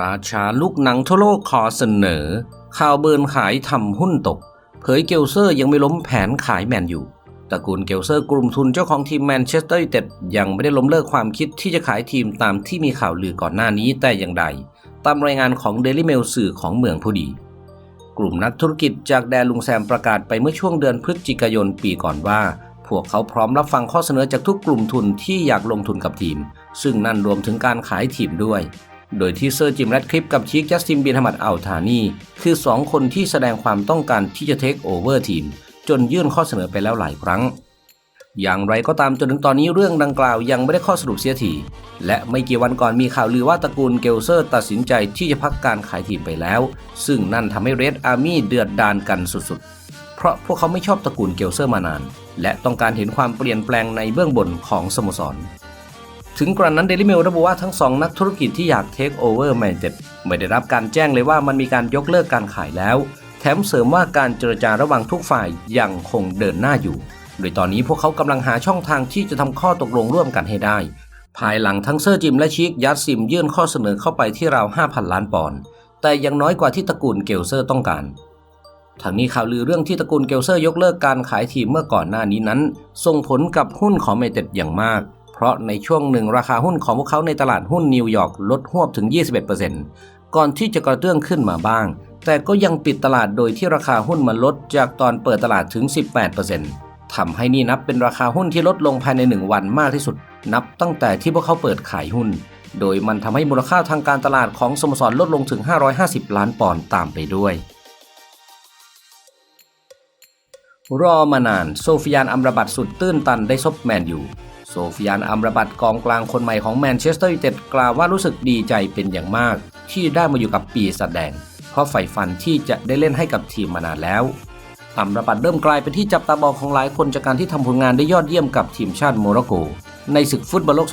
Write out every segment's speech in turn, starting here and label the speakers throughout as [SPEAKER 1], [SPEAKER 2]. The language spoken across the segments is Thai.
[SPEAKER 1] ราชาลูกหนังทั่วโลกขอเสนอ ข่าวเบิร์นขายทำหุ้นตก เผยเกลเซอร์ยังไม่ล้มแผนขายแมนอยู่ตระกูลเกลเซอร์กลุ่มทุนเจ้าของทีมแมนเชสเตอร์ยูไนเต็ดยังไม่ได้ล้มเลิกความคิดที่จะขายทีมตามที่มีข่าวลือก่อนหน้านี้แต่อย่างใด ตามรายงานของ Daily Mail สื่อของเมืองผู้ดี กลุ่มนักธุรกิจจากแดนลุงแซมประกาศไปเมื่อช่วงเดือนพฤศจิกายนปีก่อนว่าพวกเขาพร้อมรับฟังข้อเสนอจากทุกกลุ่มทุนที่อยากลงทุนกับทีม ซึ่งนั่นรวมถึงการขายทีมด้วย โดยที่เซอร์จิมแรดคลิปกับชีคจัสตินบินฮามัดอัลทานี คือ 2 คนที่แสดงความต้องการที่จะเทคโอเวอร์ทีม จนยื่นข้อเสนอไปแล้วหลายครั้ง อย่างไรก็ตามจนถึงตอนนี้เรื่องดังกล่าวยังไม่ได้ข้อสรุปเสียทีและไม่กี่วันก่อนมีข่าวลือว่าตระกูลเกลเซอร์ ตัดสินใจที่จะพักการขายทีมไปแล้ว ซึ่งนั่นทำให้เรดอาร์มี่เดือดดานกันสุดๆ เพราะพวกเขาไม่ชอบตระกูลเกลเซอร์มานาน และต้องการเห็นความเปลี่ยนแปลงในเบื้องบนของสโมสร ถึงกระนั้นเดลิเมลระบุว่าทั้งสองนักธุรกิจที่อยากเทคโอเวอร์แมนเต็ดไม่ได้รับการแจ้งเลยว่ามันมีการยกเลิกการขายแล้ว แถมเสริมว่าการเจรจาระหว่างทุกฝ่ายยังคงเดินหน้าอยู่ โดยตอนนี้พวกเขากำลังหาช่องทางที่จะทำข้อตกลงร่วมกันให้ได้ ภายหลังทั้งเซอร์จิมและชิคยัดซิมยื่นข้อเสนอเข้าไปที่ราว 5,000 ล้านปอนด์แต่ยังน้อยกว่าที่ตระกูลเกลเซอร์ต้องการทางนี้ข่าวลือเรื่องที่ตระกูลเกลเซอร์ยกเลิกการขายทีมเมื่อก่อนหน้านี้นั้น ส่งผลกับหุ้นของเมเต็ดอย่างมาก เพราะในช่วงหนึ่งราคาหุ้นของพวกเขาในตลาดหุ้นนิวยอร์กลดหวบถึง 21%ก่อนที่จะกระเตื้องขึ้นมาบ้าง แต่ก็ยังปิดตลาดโดยที่ราคาหุ้นมันลดจากตอนเปิดตลาดถึง 18%ทำให้นี่นับเป็นราคาหุ้นที่ลดลงภายใน 1 วันมากที่สุด นับตั้งแต่ที่พวกเขาเปิดขายหุ้น โดยมันทำให้มูลค่าทางการตลาดของสโมสรลดลงถึง 550 ล้านปอนด์ตามไปด้วยรอมานาน โซฟิยานอัมรบัตสุดตื้นตันได้ซบแมนอยู่ โซฟิยานอัมรบัตกองกลางคนใหม่ของแมนเชสเตอร์ยูไนเต็ดกล่าวว่ารู้สึกดีใจเป็นอย่างมาก ที่ได้มาอยู่กับปีศาจแดง เพราะใฝ่ฝันที่จะได้เล่นให้กับทีมมานานแล้วอัมรบัตเริ่มกลายเป็นที่จับตามองของหลายคนจากการที่ทำผลงานได้ยอดเยี่ยมกับทีมชาติโมร็อกโก ในศึกฟุตบอลโลก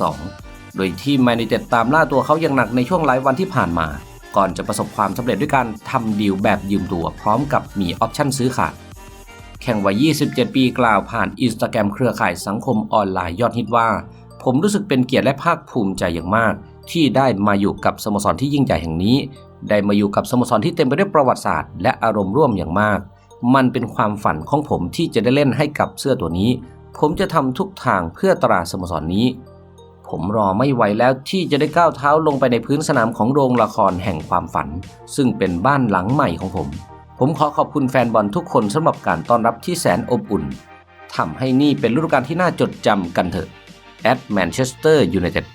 [SPEAKER 1] 2022 โดยที่แมนยูเต็ดตามล่าตัวเขาอย่างหนักในช่วงหลายวันที่ผ่านมา ก่อนจะประสบความสำเร็จด้วยการทำดีลแบบยืมตัว พร้อมกับมีออปชั่นซื้อขาด แข่งวัย 27 ปีกล่าวผ่านอินสตาแกรมเครือข่ายสังคมออนไลน์ยอดฮิตว่า ผมรู้สึกเป็นเกียรติและภาคภูมิใจอย่างมาก ที่ได้มาอยู่กับสโมสรที่ยิ่งใหญ่แห่งนี้ ได้มาอยู่กับสโมสรที่เต็มไปด้วยประวัติศาสตร์และอารมณ์ร่วมอย่างมาก มันเป็นความฝันของผมที่จะได้เล่นให้กับเสื้อตัวนี้ ผมจะทำทุกทางเพื่อตราสโมสรนี้ ผมรอไม่ไหวแล้วที่จะได้ก้าวเท้าลงไปในพื้นสนามของโรงละครแห่งความฝัน ซึ่งเป็นบ้านหลังใหม่ของผม ผมขอขอบคุณแฟนบอลทุกคนสำหรับการต้อนรับที่แสนอบอุ่นทำให้นี่เป็นฤดูกาลที่น่าจดจำกันเถอะแอดแมนเชสเตอร์ยูไนเต็ด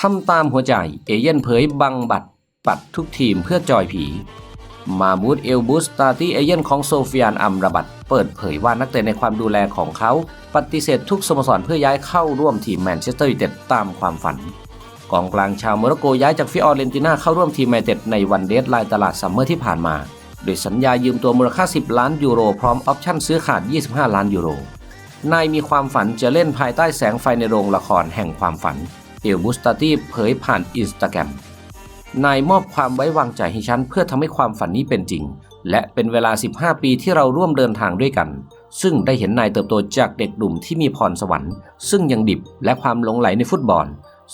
[SPEAKER 1] ทำตามหัวใจ เอเย่นเผยบังบัตรปัดทุกทีมเพื่อจอยผี มามูดเอลบุสตาที่เอเย่นของโซฟิยานอัมราบัตเปิดเผยว่านักเตะในความดูแลของเขา ปฏิเสธทุกสโมสรเพื่อย้ายเข้าร่วมทีมแมนเชสเตอร์ยูไนเต็ดตามความฝัน กองกลางชาวโมร็อกโกย้ายจากฟิออเรนติน่าเข้าร่วมทีมแมนเต็ดในวันเดดไลน์ตลาดซัมเมอร์ที่ผ่านมา โดยสัญญายืมตัวมูลค่า 10 ล้านยูโรพร้อมออปชั่นซื้อขาด 25 ล้านยูโร นายมีความฝันจะเล่นภายใต้แสงไฟในโรงละครแห่งความฝัน เอลบุสตาตีเผยผ่านอินสตาแกรม นายมอบความไว้วางใจให้ฉันเพื่อทำให้ความฝันนี้เป็นจริง และเป็นเวลา 15 ปีที่เราร่วมเดินทางด้วยกันซึ่งได้เห็นนายเติบโตจากเด็กหนุ่มที่มีพรสวรรค์ ซึ่งยังดิบและความหลงไหลในฟุตบอล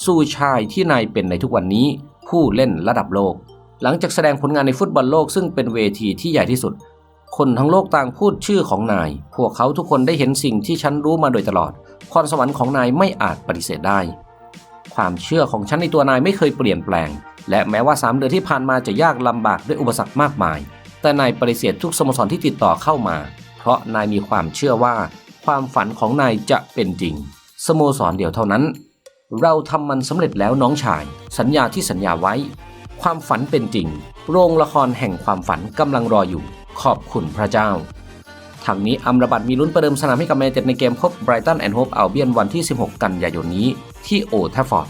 [SPEAKER 1] สู่ชายที่นายเป็นในทุกวันนี้ ผู้เล่นระดับโลก หลังจากแสดงผลงานในฟุตบอลโลกซึ่งเป็นเวทีที่ใหญ่ที่สุด คนทั้งโลกต่างพูดชื่อของนาย พวกเขาทุกคนได้เห็นสิ่งที่ฉันรู้มาโดยตลอด พรสวรรค์ของนายไม่อาจปฏิเสธได้ ความเชื่อของฉันในตัวนายไม่เคยเปลี่ยนแปลง และแม้ว่า 3 เดือนที่ผ่านมาจะยากลำบากด้วยอุปสรรคมากมาย แต่นายปฏิเสธทุกสโมสรที่ติดต่อเข้ามา เพราะนายมีความเชื่อว่า ความฝันของนายจะเป็นจริง สโมสรเดียวเท่านั้น เราทำมันสำเร็จแล้วน้องชาย สัญญาที่สัญญาไว้ ความฝันเป็นจริง โรงละครแห่งความฝันกำลังรออยู่ ขอบคุณพระเจ้าทางนี้อัมรบัตมีลุ้นประเดิมสนามให้กับแมนเต็ดในเกมพบไบรตันแอนด์โฮปอัลเบียนวันที่ 16 กันยายนนี้ที่โอลด์แทฟฟอร์ด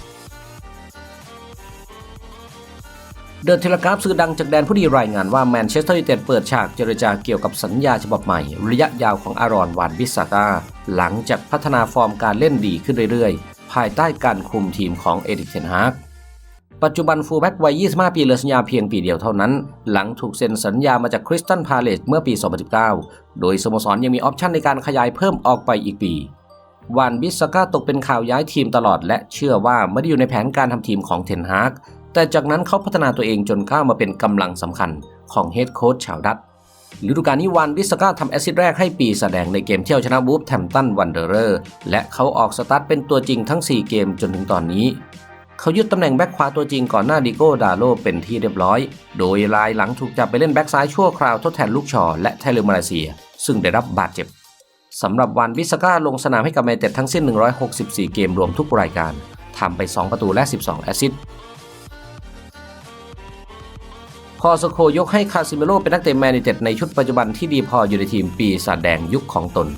[SPEAKER 1] เดอะเทเลกราฟสื่อดังจากแดนผู้ดีรายงานว่าแมนเชสเตอร์ยูไนเต็ดเปิดฉากเจรจาเกี่ยวกับสัญญาฉบับใหม่ ระยะยาวของอารอนวานบิสซาตาหลังจากพัฒนาฟอร์มการเล่นดีขึ้นเรื่อย ภายใต้การคุมทีมของเอริกเทนฮากปัจจุบันฟูลแบ็กวัย 25 ปีเหลือสัญญาเพียงปีเดียวเท่านั้น หลังถูกเซ็นสัญญามาจากคริสตันพาเลสเมื่อปี 2019 โดยสโมสรยังมีออปชันในการขยายเพิ่มออกไปอีกปีวานบิสซาก้าตกเป็นข่าวย้ายทีมตลอด และเชื่อว่าไม่ได้อยู่ในแผนการทำทีมของเทนฮากแต่จากนั้นเขาพัฒนาตัวเองจนก้าวมาเป็นกำลังสำคัญของเฮดโค้ชชาวดัต ฤดูกาลนี้วานบิสก้าทำแอสซิสแรกให้ปีแสดงในเกมเที่ยวชนะบูฟแทมตันวันเดอร์เรอร์และเขาออกสตาร์ทเป็นตัวจริงทั้ง 4 เกมจนถึงตอนนี้ เขายึดตำแหน่งแบ็คขวาตัวจริงก่อนหน้าดิโก้ดาโลเป็นที่เรียบร้อย โดยลายหลังถูกจับไปเล่นแบ็คซ้ายชั่วคราวทดแทนลูกชอและไทเลอร์มาเลเซีย ซึ่งได้รับบาดเจ็บสำหรับวันบิสก้าลงสนามให้กับแมนเต็ดทั้งสิ้น 164 เกมรวมทุกรายการทำไป 2 ประตูและ 12 แอสซิส พอสโคยกให้คาซิเมโร่เป็นนักเตะแมนยูเต็ดในชุดปัจจุบันที่ดีพออยู่ในทีมปีศาจแดงยุคของตน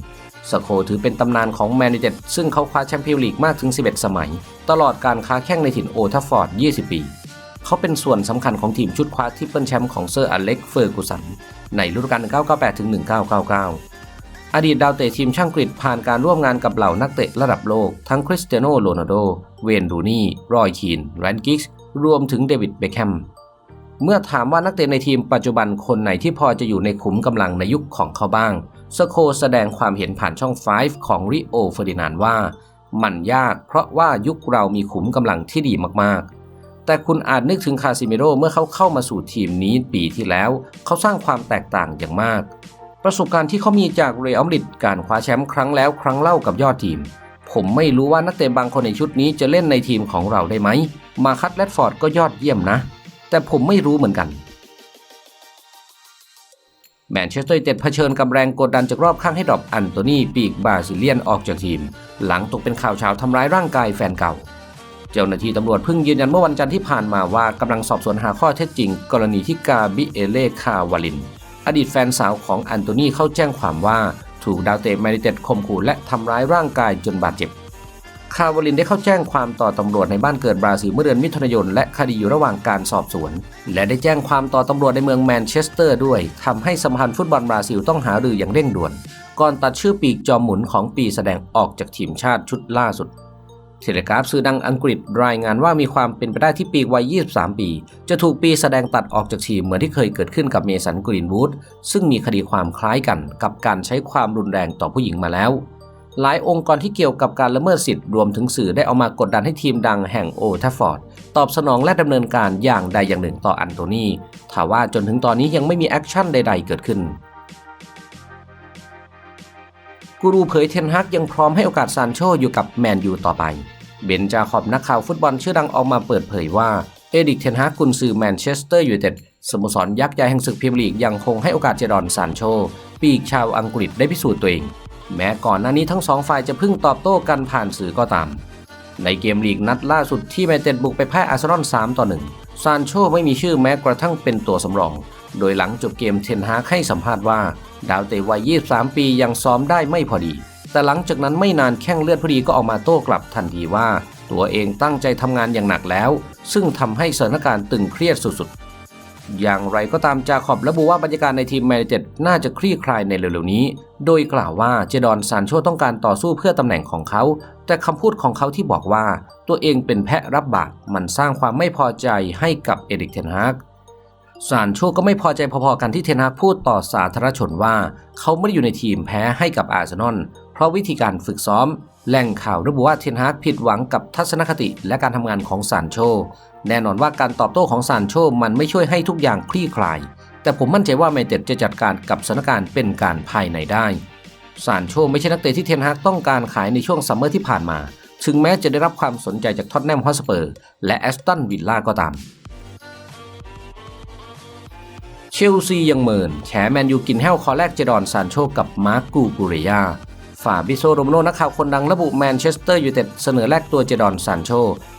[SPEAKER 1] สโคถือเป็นตำนานของแมนยูเต็ดซึ่งเขาคว้าแชมเปี้ยนลีกมากถึง 11 สมัย ตลอดการค้าแข่งในถิ่นโอทัฟฟอร์ด 20 ปี เขาเป็นส่วนสำคัญของทีมชุดคว้าทิปเปิลแชมป์ของเซอร์อเล็กเฟอร์กูสัน ในฤดูกาล 1998 ถึง 1999 อดีตดาวเตะทีมช่างกรีฑผ่านการร่วมงานกับเหล่านักเตะระดับโลก ทั้งคริสเตียโนโรนัลโด เวนรูนี่ รอยคีน แรนกิกส์ รวมถึงเดวิด เบคแฮม เมื่อถามว่านักเตะในทีมปัจจุบันคนไหนที่พอจะอยู่ในขุมกำลังในยุคของเขาบ้าง สโคแสดงความเห็นผ่านช่อง 5 ของริโอเฟอร์ดินานว่า มันยากเพราะว่ายุคเรามีขุมกำลังที่ดีมากๆ แต่คุณอาจนึกถึงคาซิเมโรเมื่อเขาเข้ามาสู่ทีมนี้ปีที่แล้ว เขาสร้างความแตกต่างอย่างมาก ประสบการณ์ที่เขามีจากเรอัลมาดริดการคว้าแชมป์ครั้งแล้วครั้งเล่ากับยอดทีม ผมไม่รู้ว่านักเตะบางคนในชุดนี้จะเล่นในทีมของเราได้ไหม มาคัตแรดฟอร์ดก็ยอดเยี่ยมนะ แต่ผมไม่รู้เหมือนกัน แมนเชสเตอร์ยูไนเต็ดเผชิญกับแรงกดดันจากรอบข้างให้ดรอปอันโตนีปีกบาซิเลียนออกจากทีม หลังตกเป็นข่าวเช้าทำร้ายร่างกายแฟนเก่า เจ้าหน้าที่ตำรวจเพิ่งยืนยันเมื่อวันจันทร์ที่ผ่านมาว่ากำลังสอบสวนหาข้อเท็จจริง กรณีที่กาบิเอเล่คาวาลิน อดีตแฟนสาวของอันโตนีเข้าแจ้งความว่าถูกดาวเตะแมนยูไนเต็ดข่มขู่และทำร้ายร่างกายจนบาดเจ็บ คาวลินได้เข้าแจ้งความต่อตำรวจในบ้านเกิดบราซิลเมื่อเดือนมิถุนายนและคดีอยู่ระหว่างการสอบสวน และได้แจ้งความต่อตำรวจในเมืองแมนเชสเตอร์ด้วยทำให้สมาพันธ์ฟุตบอลบราซิลต้องหารืออย่างเร่งด่วน ก่อนตัดชื่อปีกจอมหมุนของปีแสดงออกจากทีมชาติชุดล่าสุดเทเลกราฟสื่อดังอังกฤษรายงานว่ามีความเป็นไปได้ที่ปีกวัย 23 ปี จะถูกปีแสดงตัดออกจากทีมเหมือนที่เคยเกิดขึ้นกับเมสันกรีนวูดซึ่งมีคดีความคล้ายกันกับการใช้ความรุนแรงต่อผู้หญิงมาแล้ว หลายองค์กรที่เกี่ยวกับการละเมิดสิทธิ์รวมถึงสื่อได้เอามากดดันให้ทีมดังแห่งโอทัฟฟอร์ดตอบสนองและดำเนินการอย่างใดอย่างหนึ่งต่ออันโตนีถาว่าจนถึงตอนนี้ยังไม่มีแอคชั่นใด ๆ เกิดขึ้น กูรูเผยเทนฮักยังพร้อมให้โอกาสซานโชอยู่กับแมนยูต่อไป เบนจาขอบนักข่าวฟุตบอลชื่อดังออกมาเปิดเผยว่าเอดิกเทนฮักกุนซือแมนเชสเตอร์ยูไนเต็ดสโมสรยักษ์ใหญ่แห่งศึกพรีเมียร์ลีกยังคงให้โอกาสเจดอนซานโชปีกชาวอังกฤษได้พิสูจน์ตัวเอง แม้ก่อนหน้านี้ทั้งสองฝ่ายจะพึ่งตอบโต้กันผ่านสื่อก็ตาม ในเกมลีกนัดล่าสุดที่แมนเต็ดบุกไปแพ้อาร์เซนอล3ต่อ1ซานโชไม่มีชื่อแม้กระทั่งเป็นตัวสำรอง โดยหลังจบเกมเทนฮากให้สัมภาษณ์ว่า ดาวเตะวัย 23 ปียังซ้อมได้ไม่พอดี แต่หลังจากนั้นไม่นานแข้งเลือดพอดีก็ออกมาโต้กลับทันทีว่า ตัวเองตั้งใจทำงานอย่างหนักแล้ว ซึ่งทำให้สถานการณ์ตึงเครียดสุดๆ อย่างไรก็ตามจาขอบระบุว่าบรรยากาศในทีมแมนเต็ดน่าจะคลี่คลายในเร็วๆนี้ โดยกล่าวว่าเจดอนซานโชต้องการต่อสู้เพื่อตำแหน่งของเขา แต่คำพูดของเขาที่บอกว่าตัวเองเป็นแพะรับบาปมันสร้างความไม่พอใจให้กับเอริกเทนฮากซานโชก็ไม่พอใจพอๆกันที่เทนฮากพูดต่อสาธารณชนว่า เขาไม่ได้อยู่ในทีมแพ้ให้กับอาร์เซนอลเพราะวิธีการฝึกซ้อมแหล่งข่าวระบุว่าเทนฮากผิดหวังกับทัศนคติและการทำงานของซานโช แน่นอนว่าการตอบโต้ของซานโชมันไม่ช่วยให้ทุกอย่างคลี่คลาย แต่ผมมั่นใจว่าแมนเต็ดจะจัดการกับสถานการณ์เป็นการภายในได้ซานโชไม่ใช่นักเตะที่เทนฮากต้องการขายในช่วงซัมเมอร์ที่ผ่านมา ถึงแม้จะได้รับความสนใจจากท็อตแนมฮอสเปอร์ และแอสตันวิลล่าก็ตาม เชลซียังเมินแฉแมนยูกินแห้วคอแรกเจดอนซานโชกับมาร์กูกูเรียาฟาบิโซโรมโนนักข่าวคนดังระบุแมนเชสเตอร์ยูไนเต็ดเสนอแลกตัวเจดอนซานโช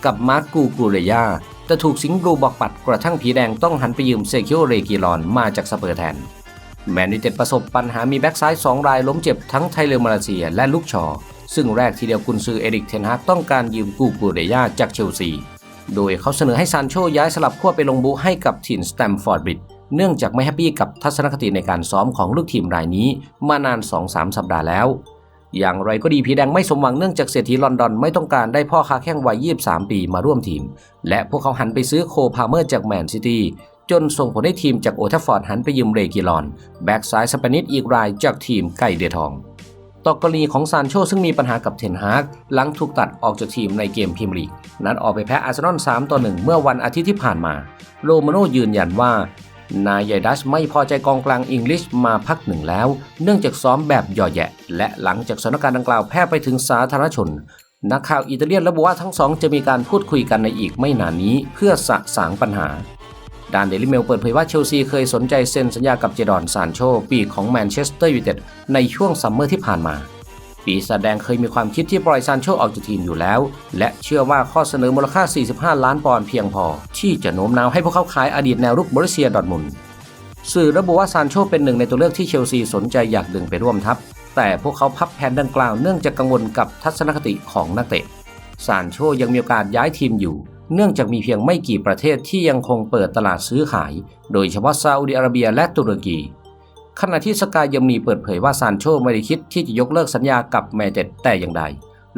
[SPEAKER 1] กับมาร์กูกูเรียา แต่ถูกสิงห์บลูบอกปัดกระทั่งผีแดงต้องหันไปยืมเซคิโอเรกิลอนมาจากสเปอร์แทน แมนยูเต็ดประสบปัญหามีแบ็กซ้าย 2 รายล้มเจ็บทั้งไทเลอร์มาเลเซียและลูกชอ ซึ่งแรกทีเดียวกุนซือเอริกเทนฮากต้องการยืมกูกูเรยาจากเชลซี โดยเขาเสนอให้ซานโชย้ายสลับขั้วไปลงบูให้กับถิ่นสแตมฟอร์ดบริดเนื่องจากไม่แฮปปี้กับทัศนคติในการซ้อมของลูกทีมรายนี้มานาน 2-3 สัปดาห์แล้ว อย่างไรก็ดีผีแดงไม่สมหวังเนื่องจากเศรษฐีลอนดอนไม่ต้องการได้พ่อค้าแข้งวัย 23 ปีมาร่วมทีม และพวกเขาหันไปซื้อโคพาเมอร์จากแมนซิตี้จนส่งผลให้ทีมจากโอทัฟฟอร์ดหันไปยืมเรกิลอน แบ็กซ้ายสเปนิสอีกรายจากทีมไก่เดือทอง ต่อกรณีของซานโชซึ่งมีปัญหากับเทนฮากหลังถูกตัดออกจากทีมในเกมพรีเมียร์ลีก นัดออกไปแพ้อาร์เซนอล3ต่อ1เมื่อวันอาทิตย์ที่ผ่านมา โรมาโนยืนยันว่า นายใหญ่ดัชไม่พอใจกองกลางอังกฤษมาพักหนึ่งแล้ว เนื่องจากซ้อมแบบหย่อแยะ และหลังจากสถานการณ์ดังกล่าวแพร่ไปถึงสาธารณชน นักข่าวอิตาเลียนระบุว่าทั้งสองจะมีการพูดคุยกันในอีกไม่นานนี้ เพื่อสะสางปัญหาด้านเดลิเมลเปิดเผยว่าเชลซีเคยสนใจเซ็นสัญญากับเจดอนซานโชปีกของแมนเชสเตอร์ยูไนเต็ดในช่วงซัมเมอร์ที่ผ่านมา ปีศาจแดงเคยมีความคิดที่ปล่อยซานโชออกจากทีมอยู่แล้ว และเชื่อว่าข้อเสนอมูลค่า 45 ล้านปอนด์เพียงพอ ที่จะโน้มน้าวให้พวกเขาขายอดีตแนวรุกบริเซียดอทมุนสื่อระบุว่าซานโชเป็นหนึ่งในตัวเลือกที่เชลซีสนใจอยากดึงไปร่วมทัพ แต่พวกเขาพับแผนดังกล่าวเนื่องจากกังวลกับทัศนคติของนักเตะซานโชยังมีโอกาสย้ายทีมอยู่ เนื่องจากมีเพียงไม่กี่ประเทศที่ยังคงเปิดตลาดซื้อขาย โดยเฉพาะซาอุดิอาระเบียและตุรกี ขณะที่สกายยมีเปิดเผยว่าซานโชไม่ได้คิดที่จะยกเลิกสัญญากับแมนเต็ดแต่อย่างใด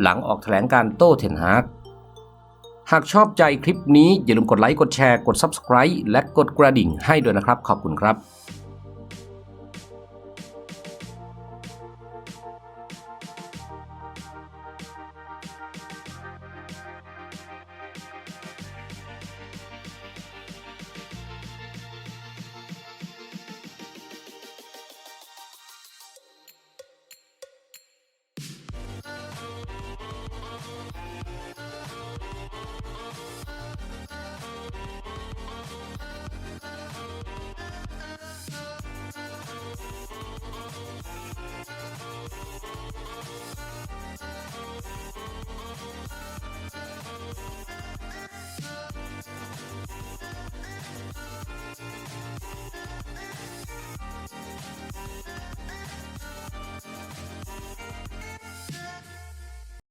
[SPEAKER 1] หลังออกแถลงการโต้เทนฮากหากชอบใจคลิปนี้อย่าลืมกดไลค์ กดแชร์ กด Subscribe และกดกระดิ่งให้ด้วยนะครับ ขอบคุณครับ